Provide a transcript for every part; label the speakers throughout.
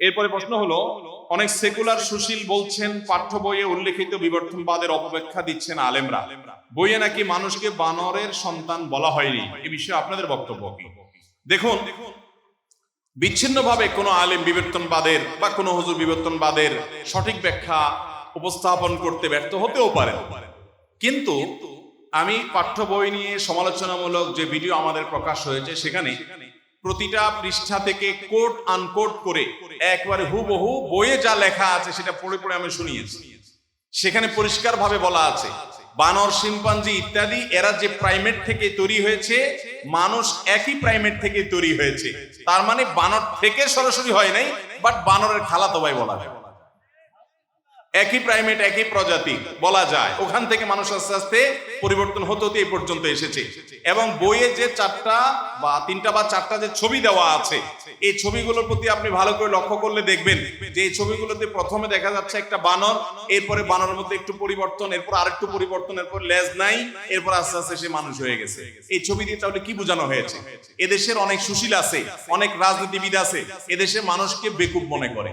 Speaker 1: এরপরে প্রশ্ন হলো, অনেক সেকুলার সুশীল বলছেন, পাঠ্য বইয়ে উল্লেখিত বিবর্তনবাদের অপব্যাখ্যা দিচ্ছেন আলেমরা। বইয়ে নাকি মানুষকে বানরের সন্তান বলা হয়নি? এ বিষয়ে আপনাদের বক্তব্য কি? দেখুন, বিচ্ছিন্নভাবে কোনো আলেম বিবর্তনবাদের বা কোনো হুজুর বিবর্তনবাদের সঠিক ব্যাখ্যা উপস্থাপন করতে ব্যর্থ হতেও পারে। কিন্তু আমি পাঠ্য বই নিয়ে সমালোচনামূলক যে ভিডিও আমাদের প্রকাশ হয়েছে সেখানে প্রতিটা পৃষ্ঠা থেকে কোট আনকোট করে একবারে হুবহু বইয়ে যা লেখা আছে সেটা পড়ে পড়ে আমি শুনিয়েছি। সেখানে পরিষ্কার ভাবে বলা আছে, বানর, শিম্পাঞ্জি ইত্যাদি, এরা যে প্রাইমেট থেকে তৈরি হয়েছে, মানুষ একই প্রাইমেট থেকে তৈরি হয়েছে। তার মানে বানর থেকে সরাসরি হয় নাই, বাট বানরের খালা ভাই বলা যায় একই প্রাইমেট একই প্রজাতি, বলা যায়। ওখান থেকে মানুষ আস্তে আস্তে পরিবর্তন হতে হতে এই পর্যন্ত এসেছে। এবং বইয়ে যে চারটা বা তিনটা বা চারটা যে ছবি দেওয়া আছে, এই ছবিগুলোর প্রতি আপনি ভালো করে লক্ষ্য করলে দেখবেন যে এই ছবিগুলোতে প্রথমে দেখা যাচ্ছে একটা বানর, এরপরে বানরের মধ্যে একটু পরিবর্তন, এরপর আরেকটু পরিবর্তন, এরপর লেজ নাই, এরপর আস্তে আস্তে সে মানুষ হয়ে গেছে। এই ছবি দিয়ে তাহলে কি বোঝানো হয়েছে? এদেশের অনেক সুশীল আছে, অনেক রাজনীতিবিদ আছে এদেশে মানুষকে বেকুব মনে করে।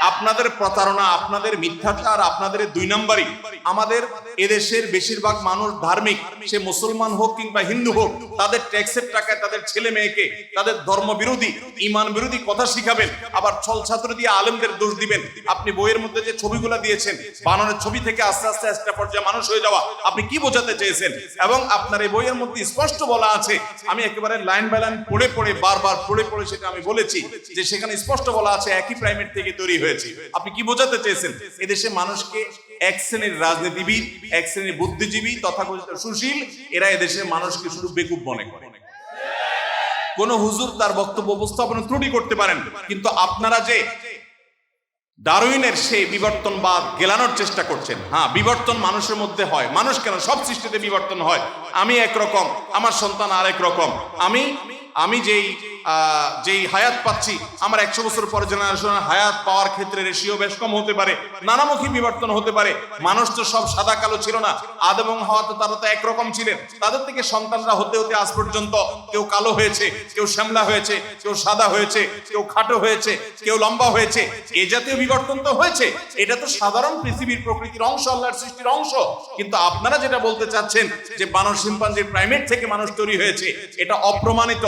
Speaker 1: আপনাদের প্রতারণা আপনাদের মিথ্যাচার আপনাদের দুই নম্বরই। আমাদের এদেশের বেশিরভাগ মানুষ ধার্মিক, সে মুসলমান হোক কিংবা হিন্দু হোক, তাদের ট্যাক্সের টাকায় তাদের ছেলে মেয়েকে, তাদের ধর্ম বিরোধী ইমান বিরোধী কথা শিখাবেন, আবার ছল ছাত্র দিয়ে আলেমদের দোষ দিবেন। আপনি বইয়ের মধ্যে যে ছবিগুলো দিয়েছেন বানরের ছবি থেকে আস্তে আস্তে একটা পর্যায়ে মানুষ হয়ে যাওয়া, আপনি কি বোঝাতে চেয়েছেন? এবং আপনার এই বইয়ের মধ্যে স্পষ্ট বলা আছে, আমি একেবারে লাইন বাই লাইন পড়ে পড়ে, বারবার পড়ে পড়ে সেটা আমি বলেছি, যে সেখানে স্পষ্ট বলা আছে একই প্রাইমেট থেকে তৈরি হয়েছে। আপনি কি বোঝাতে চেয়েছেন? এদেশে মানুষকে এক শ্রেণির রাজনীতিবিদ, এক শ্রেণির বুদ্ধিজীবী, তথাকথিত সুশীল, এরা এদেশের মানুষকে শুধু বেকুব মনে করে। কোন হুজুর তার বক্তব্য উপস্থাপনে ত্রুটি করতে পারেন, কিন্তু আপনারা যে ডারউইনের সেই বিবর্তনবাদ গেলানোর চেষ্টা করছেন হ্যাঁ বিবর্তন মানুষের মধ্যে হয়। মানুষ কেন? সব সৃষ্টিতে বিবর্তন হয়। আমি একরকম, আমার সন্তান আরেক রকম। আমি আমি যেই যেই হায়াত পাচ্ছি, আমার একশো বছর পরে জেনারেশনের হায়াত পাওয়ার ক্ষেত্রে রেশিও বেশ কম হতে পারে, নানামুখী বিবর্তন হতে পারে। মানুষ তো সব সাদা কালো ছিল না, আদ এবং হওয়া তো তারা তো একরকম ছিলেন। তাদের থেকে সন্তানরা হতে হতে আজ পর্যন্ত কেউ কালো হয়েছে, কেউ শ্যামলা হয়েছে, কেউ সাদা হয়েছে, কেউ খাটো হয়েছে, কেউ লম্বা হয়েছে। এ জাতীয় বিবর্তন তো হয়েছে, এটা তো সাধারণ পৃথিবীর প্রকৃতির অংশ, আল্লাহর সৃষ্টির অংশ। কিন্তু আপনারা যেটা বলতে চাচ্ছেন যে বানর শিম্পাঞ্জির প্রাইমেট থেকে মানুষ তৈরি হয়েছে, এটা অপ্রমাণিত,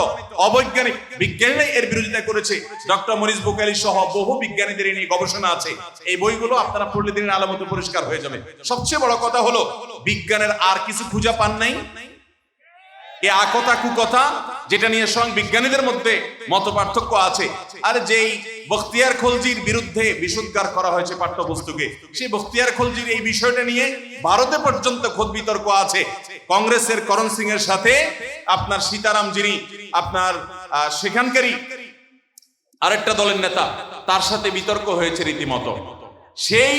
Speaker 1: অবৈজ্ঞানিক। বিজ্ঞানীরাই এর বিরোধিতা করেছে। ডক্টর মরিস বুকারি সহ বহু বিজ্ঞানীদের নিয়ে গবেষণা আছে। এই বইগুলো আপনারা পড়লে দিনের আলামতে পরিষ্কার হয়ে যাবে। সবচেয়ে বড় কথা হলো, বিজ্ঞানের আর কিছু খুঁজে পান নাই। এ আকথা কুকথা যেটা নিয়ে স্বয়ং বিজ্ঞানীদের মধ্যে মত পার্থক্য আছে। আর যেই বখতিয়ার খলজির বিরুদ্ধে বিশুদ্ধার করা হয়েছে সেই বখতিয়ার খলজির এই বিষয়টা নিয়ে ভারতে পর্যন্ত খোদ বিতর্ক আছে। কংগ্রেসের করণ সিং এর সাথে আপনার সীতারাম যিনি আপনার সেখানকারই আরেকটা দলের নেতা, তার সাথে বিতর্ক হয়েছে রীতিমতো। সেই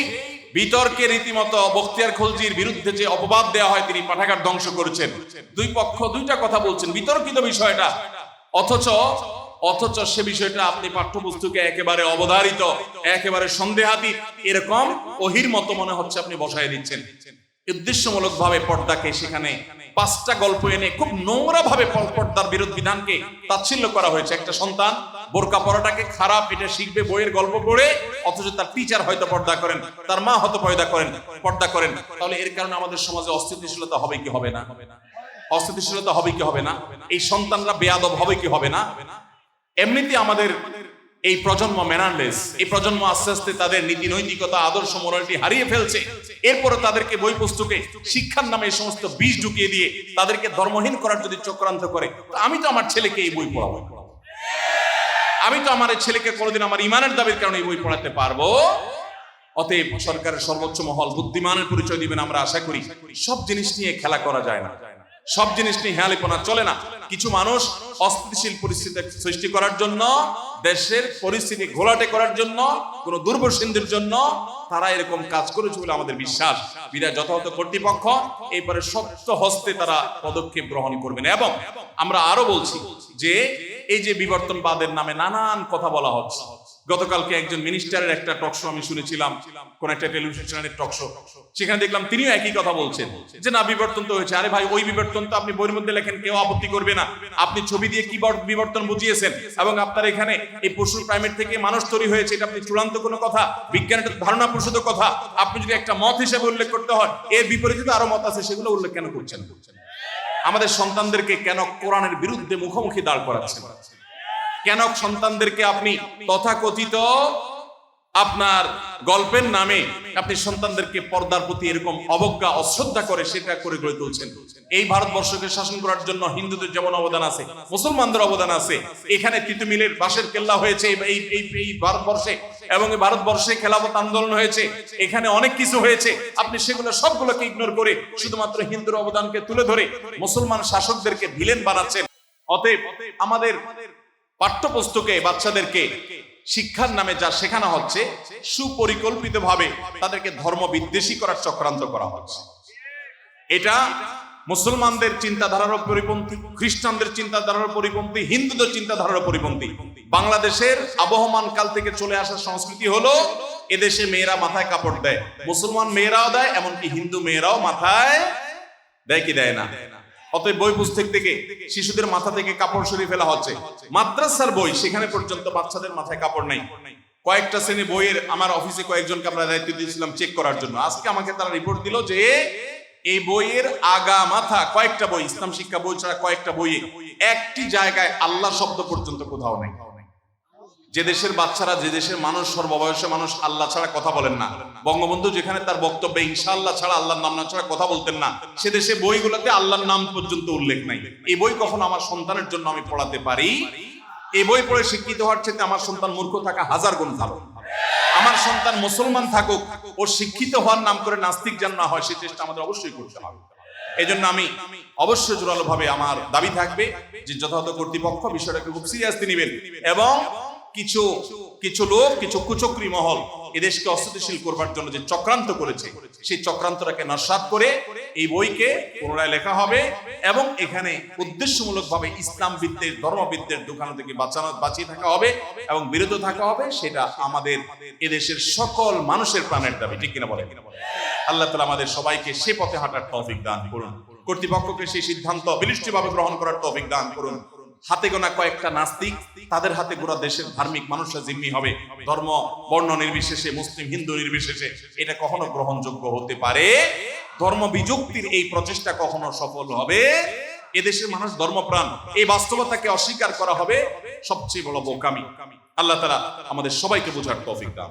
Speaker 1: বিতর্কে রীতিমতো বখতিয়ার খলজির বিরুদ্ধে যে অপবাদ দেওয়া হয়, তিনি পাঠাগার ধ্বংস করেছেন। দুই পক্ষ দুইটা কথা বলছেন। বিতর্কিত বিষয়টা, অথচ অথচ সে বিষয়টা আপনি পাঠ্যপুস্তকে একেবারে অবধারিত, একেবারে সন্দেহাতীত, এরকম ওহির মতো মনে হচ্ছে আপনি বসায় দিচ্ছেন। উদ্দেশ্যমূলক ভাবে পর্দাকে সেখানে পাঁচটা গল্প এনে খুব নোংরা ভাবে পর্দার বিরোধ বিধানকে তাচ্ছিল্য করা হয়েছে। একটা সন্তান বোরকা পড়াটাকে খারাপ, এটা শিখবে বইয়ের গল্প পড়ে, অথচ তার টিচার হয়তো পর্দা করেন, তার মা হয়তো পর্দা করেন পর্দা করেন। তাহলে এর কারণে আমাদের সমাজে অস্থিতিশীলতা হবে কি হবে না? অস্থিতিশীলতা হবে কি হবে না? এই সন্তানরা বেয়াদব হবে কি হবে না? এমনিতে আমাদের এই প্রজন্ম ম্যানারলেস এই প্রজন্ম আস্তে আস্তে তাদের নীতি নৈতিকতা, আদর্শ মোরালিটি হারিয়ে ফেলছে। এরপরে তাদেরকে বই পুস্তকে শিক্ষার নামে এই সমস্ত বীজ ঢুকিয়ে দিয়ে তাদেরকে ধর্মহীন করার যদি চক্রান্ত করে আমি তো আমার ছেলেকে এই বই পড়াবো। আমি তো আমার ছেলেকে কোনোদিন আমার ইমানের দাবির কারণে এই বই পড়াতে পারব। অতএব সরকারের সর্বোচ্চ মহল বুদ্ধিমানের পরিচয় দিবেন আমরা আশা করি। সব জিনিস নিয়ে খেলা করা যায় না। সব জিনিস নিয়ে হেয়ালিপনা চলে না। কিছু মানুষ অস্থিতিশীল পরিস্থিতি সৃষ্টি করার জন্য, দেশের পরিস্থিতি ঘোলাটে করার জন্য, কোন দুর্বসিন্ধির জন্য তারা এরকম কাজ করেছে বলে আমাদের বিশ্বাস। বিদায় যথাযথ কর্তৃপক্ষ, এরপরে শক্ত হস্তে তারা পদক্ষেপ গ্রহণ করবেন। এবং আমরা আরও বলছি যে, এই যে বিবর্তনবাদের নামে নানান কথা বলা হচ্ছে গতকালকে একজন মিনিস্টারের একটা টক শো আমি শুনেছিলাম, কোন একটা টেলিভিশন চ্যানেলের টক শো সেখানে দেখলাম তিনিও একই কথা বলছেন, যে না, বিবর্তন তো হয়েছে। আরে ভাই, ওই বিবর্তন তো আপনি বইয়ের মধ্যে লেখেন, কেউ আপত্তি করবে না। আপনি ছবি দিয়ে কি বিবর্তন বুঝিয়েছেন? এবং আপনার এখানে এই পশুর প্রাইমেট থেকে মানুষ তৈরি হয়েছে, এটা আপনি চূড়ান্ত কোনো কথা? বিজ্ঞানের ধারণা প্রসূত কথা? আপনি যদি একটা মত হিসেবে উল্লেখ করতে হয়, এর বিপরীতে তো আরও মত আছে, সেগুলো উল্লেখ কেন করছেন? আমাদের সন্তানদেরকে কেন কোরআনের বিরুদ্ধে মুখোমুখি দাঁড় করাচ্ছেন? কেন সন্তানদেরকে আপনি তথাকথিত আপনার গল্পের নামে আপনি সন্তানদেরকে পর্দার প্রতি এরকম অবজ্ঞা, অশ্রদ্ধা করে সেটা করে গড়ে তুলছেন? এই ভারতবর্ষকে শাসন করার জন্য হিন্দুদের যেমন অবদান আছে, মুসলমানদের অবদান আছে, এখানে তিতুমিলের বাঁশের কেল্লা হয়েছে, এই- এই ভারতবর্ষে, এবং এই ভারতবর্ষে খেলাফত আন্দোলন হয়েছে, এখানে অনেক কিছু হয়েছে, আপনি সেগুলো সবগুলোকে ইগনোর করে শুধুমাত্র হিন্দুর অবদানকে তুলে ধরে মুসলমান শাসকদেরকে ভিলেন বানাচ্ছেন। অতএব আমাদের পাঠ্যপুস্তকে বাচ্চাদেরকে শিক্ষার নামে যা শেখানো হচ্ছে, সুপরিকল্পিতভাবে তাদেরকে ধর্ম বিদ্বেষী করার চক্রান্ত করা হচ্ছে। এটা মুসলমানদের চিন্তাধারার পরিপন্থী, খ্রিস্টানদের চিন্তাধারার পরিপন্থী, হিন্দুদের চিন্তাধারার পরিপন্থী। বাংলাদেশের আবহমান কাল থেকে চলে আসা সংস্কৃতি হলো, এদেশে মেয়েরা মাথায় কাপড় দেয়, মুসলমান মেয়েরাও দেয়, এমনকি হিন্দু মেয়েরাও মাথায় দেয় কি দেয় না? অতএব বই পুস্তক থেকে, শিশুদের মাথা থেকে কাপড় সরিয়ে ফেলা হচ্ছে। মাদ্রাসার বই, সেখানে পর্যন্ত বাচ্চাদের মাথায় কাপড় নাই। কয়েকটা শ্রেণি বইয়ের আমার অফিসে কয়েকজনকে আমরা দায়িত্ব দিয়েছিলাম চেক করার জন্য। আজকে আমাকে তারা রিপোর্ট দিল যে, এই বইয়ের আগা মাথা কয়েকটা বই, ইসলাম শিক্ষা বই ছাড়া কয়েকটা বইয়ে একটি জায়গায় আল্লাহ শব্দ পর্যন্ত কোথাও নেই। যে দেশের বাচ্চারা, যে দেশের মানুষ, সর্ববয়সে মানুষ আল্লাহ ছাড়া কথা বলেন না। বঙ্গবন্ধু যেখানে তার বক্তব্যে ইনশাআল্লাহ ছাড়া আল্লাহর নাম না ছাড়া কথা বলতেন না, সে দেশে বইগুলোতে আল্লাহর নাম পর্যন্ত উল্লেখ নাই। এই বই কখনো আমার সন্তানের জন্য আমি পড়াতে পারি? এই বই পড়ে শিক্ষিত হওয়ার চেয়ে আমার সন্তান মূর্খ থাকা হাজার গুণ ভালো। আমার সন্তান মুসলমান থাকুক, ও শিক্ষিত হওয়ার নাম করে নাস্তিক যেন না হয় সেই চেষ্টা আমাদের অবশ্যই করতে হবে। এই জন্য আমি অবশ্যই জোরালো ভাবে আমার দাবি থাকবে যে যথাযথ কর্তৃপক্ষ বিষয়টাকে খুব সিরিয়াসলি নেবেন এবং কিছু কিছু লোক, কিছু কুচক্রী মহল এদেশকে অস্থিতিশীল করবার জন্য যে চক্রান্ত করেছে, সেই চক্রান্তটাকে নস্বাত করে এই বইকে পুনরায় লেখা হবে এবং এখানে উদ্দেশ্যমূলক ভাবে ইসলাম বিদ্বেষ ধর্মবিদ্বের দোকান থেকে বাঁচানো, বাঁচিয়ে থাকা হবে এবং বিরত থাকা হবে, সেটা আমাদের এদেশের সকল মানুষের প্রাণের দাবি। ঠিক কিনা বলে আল্লাহ তালা আমাদের সবাইকে সে পথে হাঁটার তৌফিক দান করুন। কর্তৃপক্ষকে সেই সিদ্ধান্ত, বিলিষ্টিভাবে গ্রহণ করার তৌফিক দান করুন। হাতে গোনা কয়েকটা নাস্তিক, তাদের হাতে গোড়া দেশের ধার্মিক মানুষরা জিম্মি হবে। ধর্ম, বর্ণ নির্বিশেষে, মুসলিম, হিন্দু নির্বিশেষে, এটা কখনো গ্রহণযোগ্য হতে পারে। ধর্ম বিযুক্তির এই প্রচেষ্টা কখনো সফল হবে? এদেশের মানুষ ধর্মপ্রাণ, এই বাস্তবতাকে অস্বীকার করা হবে সবচেয়ে বড় বোকামি। আল্লাহ তারা আমাদের সবাইকে বোঝার তৌফিক দান।